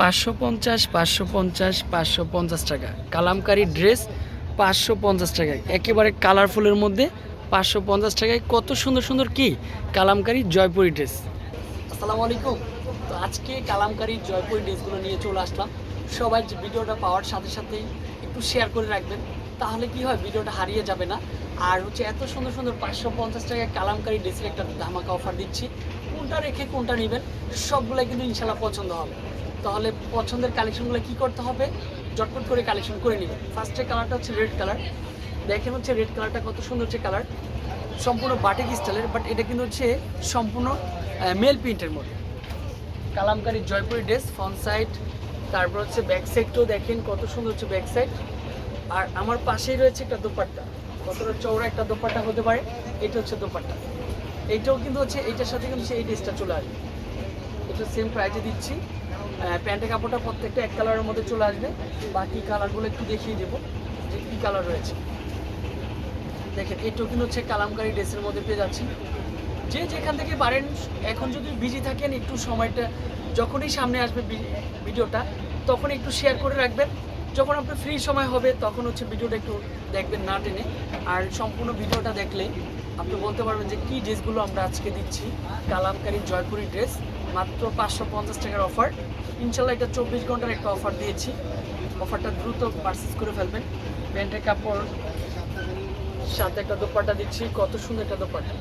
পাঁচশো পঞ্চাশ পাঁচশো পঞ্চাশ পাঁচশো পঞ্চাশ টাকা। কালামকারি ড্রেস, পাঁচশো পঞ্চাশ টাকায়। একেবারে কালারফুলের মধ্যে পাঁচশো পঞ্চাশ টাকায়। কত সুন্দর সুন্দর কি? কালামকারি জয়পুরি ড্রেস। আসসালামু আলাইকুম। তো আজকে কালামকারি জয়পুরি ড্রেসগুলো নিয়ে চলে আসলাম। সবাই যে ভিডিওটা পাওয়ার সাথে সাথেই একটু শেয়ার করে রাখবেন। তাহলে কি হয়, ভিডিওটা হারিয়ে যাবে না। আর হচ্ছে এত সুন্দর সুন্দর পাঁচশো পঞ্চাশ টাকায় কালামকারি ড্রেসের একটা ধামাকা অফার দিচ্ছি। কোনটা রেখে কোনটা নেবেন সবগুলো কিন্তু ইনশাল্লাহ পছন্দ হবে। তাহলে পছন্দের কালেকশনগুলো কি করতে হবে? জটপট করে কালেকশন করে নেবেন ফার্স্টে কালারটা হচ্ছে রেড কালার দেখেন হচ্ছে রেড কালারটা কত সুন্দর হচ্ছে কালার সম্পূর্ণ বাটিক স্টাইলের বাট এটা কিন্তু হচ্ছে সম্পূর্ণ মেল প্রিন্টের মধ্যে। Kalamkari Jaipuri dress front side তারপর হচ্ছে ব্যাক সাইডটাও দেখেন কত সুন্দর হচ্ছে ব্যাক সাইড আর আমার পাশেই রয়েছে একটা দোপাট্টা। কতটা চওড়া একটা দোপাট্টা হতে পারে, এটা হচ্ছে দোপাট্টা। এইটাও কিন্তু হচ্ছে, এইটার সাথে কিন্তু সেই ড্রেসটা চলে আসবে। এটা সেম প্রাইজে দিচ্ছি। প্যান্টের কাপড়টা প্রত্যেকটা এক কালারের মধ্যে চলে আসবে। বাকি কালারগুলো একটু দেখিয়ে দেবো যে কী কালার রয়েছে। দেখেন এই কিন্তু হচ্ছে কালামকারী ড্রেসের মধ্যে পেয়ে যাচ্ছি। যে যেখান থেকে পারেন, এখন যদি বিজি থাকেন, একটু সময়টা যখনই সামনে আসবে ভিডিওটা তখন একটু শেয়ার করে রাখবেন। যখন আপনার ফ্রি সময় হবে, তখন হচ্ছে ভিডিওটা একটু দেখবেন না টেনে। আর সম্পূর্ণ ভিডিওটা দেখলে আপনি বলতে পারবেন যে কী ড্রেসগুলো আমরা আজকে দিচ্ছি? কালামকারী জয়পুরি ড্রেস, মাত্র পাঁচশো পঞ্চাশ টাকার অফার। ইনশাল্লাহ এটা চব্বিশ ঘণ্টার একটা অফার দিয়েছি। অফারটা দ্রুত পারচেস করে ফেলবেন। প্যান্টের কাপড়, সাথে একটা দোপাট্টা দিচ্ছি। কত সুন্দর একটা দোপাট্টা।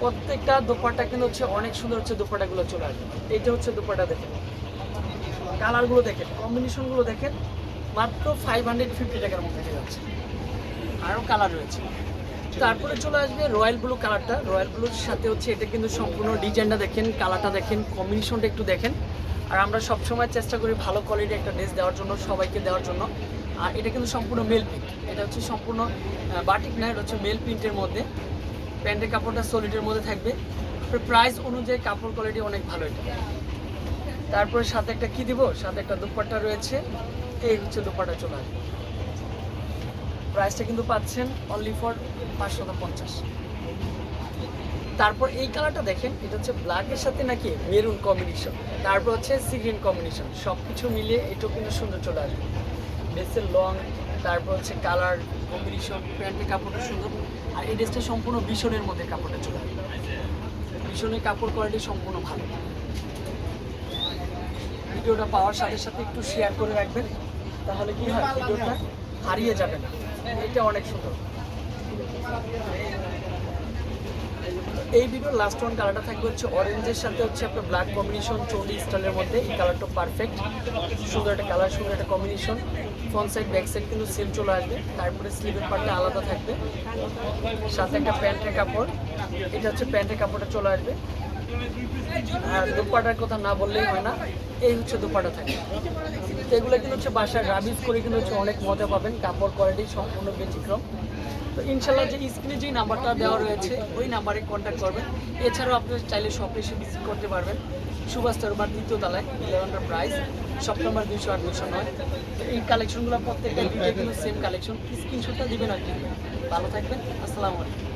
প্রত্যেকটা দোপাট্টা কিন্তু হচ্ছে অনেক সুন্দর হচ্ছে দোপাট্টাগুলো চলে আসবে। এইটা হচ্ছে দোপাট্টা দেখেন। কালারগুলো দেখেন, কম্বিনেশনগুলো দেখেন। মাত্র ফাইভ হান্ড্রেড ফিফটি টাকার মধ্যে যাচ্ছে। আরও কালার রয়েছে। তারপরে চলে আসবে রয়্যাল ব্লু কালারটা। রয়্যাল ব্লুর সাথে হচ্ছে এটা কিন্তু সম্পূর্ণ ডিজাইনটা দেখেন, কালারটা দেখেন কম্বিনেশনটা একটু দেখেন। আর আমরা সবসময় চেষ্টা করি ভালো কোয়ালিটির একটা ড্রেস দেওয়ার জন্য, সবাইকে দেওয়ার জন্য। আর এটা কিন্তু সম্পূর্ণ মেল প্রিন্ট এটা হচ্ছে সম্পূর্ণ বাটিক না, এটা হচ্ছে মেল প্রিন্টের মধ্যে। প্যান্টের কাপড়টা সলিডের মধ্যে থাকবে। প্রাইস অনুযায়ী কাপড় কোয়ালিটি অনেক ভালো এটা। তারপরে সাথে একটা কি দিব? সাথে একটা দুপাট্টা রয়েছে। এই হচ্ছে দুপাট্টা চলে আসবে। প্রাইসটা কিন্তু পাচ্ছেন অনলি ফর পাঁচশো পঞ্চাশ। তারপর এই কালারটা দেখেন, এটা হচ্ছে ব্ল্যাকের সাথে নাকি মেরুন কম্বিনেশন তারপর হচ্ছে সিগ্রিন কম্বিনেশন সব কিছু মিলিয়ে এটাও কিন্তু সুন্দর চলে আসবে। ড্রেসের লং তারপর হচ্ছে কালার কম্বিনেশন প্যান্টের কাপড়টা সুন্দর, আর এই ড্রেসটা সম্পূর্ণ ভীষণের মধ্যে কাপড়টা চলে আসবে। ভীষণের কাপড় কোয়ালিটি সম্পূর্ণ ভালো। ভিডিওটা পাওয়ার সাথে সাথে একটু শেয়ার করে রাখবেন, তাহলে কি হয়, ভিডিওটা হারিয়ে যাবে না। এটা অনেক সুন্দর। এই ভিডিওর লাস্ট ওয়ান কালারটা থাকবে হচ্ছে অরেঞ্জের সাথে হচ্ছে আপনার ব্ল্যাক কম্বিনেশন চৌলি স্টাইলের মধ্যে। এই কালারটা পারফেক্ট সুন্দর একটা কালার সুন্দর একটা combination front side back side কিন্তু সেম চলে আসবে। তারপরে স্লিভের পার্টটা আলাদা থাকবে। সাথে একটা প্যান্টের কাপড়। এটা হচ্ছে প্যান্টের কাপড়টা চলে আসবে। আর দুপাটার কথা না বললেই হয় না, এই হচ্ছে দুপাটা থাকে। এগুলো কিন্তু হচ্ছে বাসায় রাবিজ করে কিন্তু হচ্ছে অনেক মজা পাবেন, কাপড় কোয়ালিটি সম্পূর্ণ ব্যতিক্রম। তো ইনশাল্লাহ যে স্ক্রিনে যেই নাম্বারটা দেওয়া রয়েছে, ওই নাম্বারে কন্ট্যাক্ট করবেন। এছাড়াও আপনি চাইলে শপে এসে ভিজিট করতে পারবেন। সুভাষ তরবার দ্বিতীয় তলায় ইলেভেনটার প্রাইস সব নম্বর দুইশো আট দুশো নয়। তো এই কালেকশনগুলো প্রত্যেকটা দুইটা কিন্তু সেম কালেকশন স্ক্রিনশটটা দিবেন আর কি। ভালো থাকবেন। আসসালামু আলাইকুম।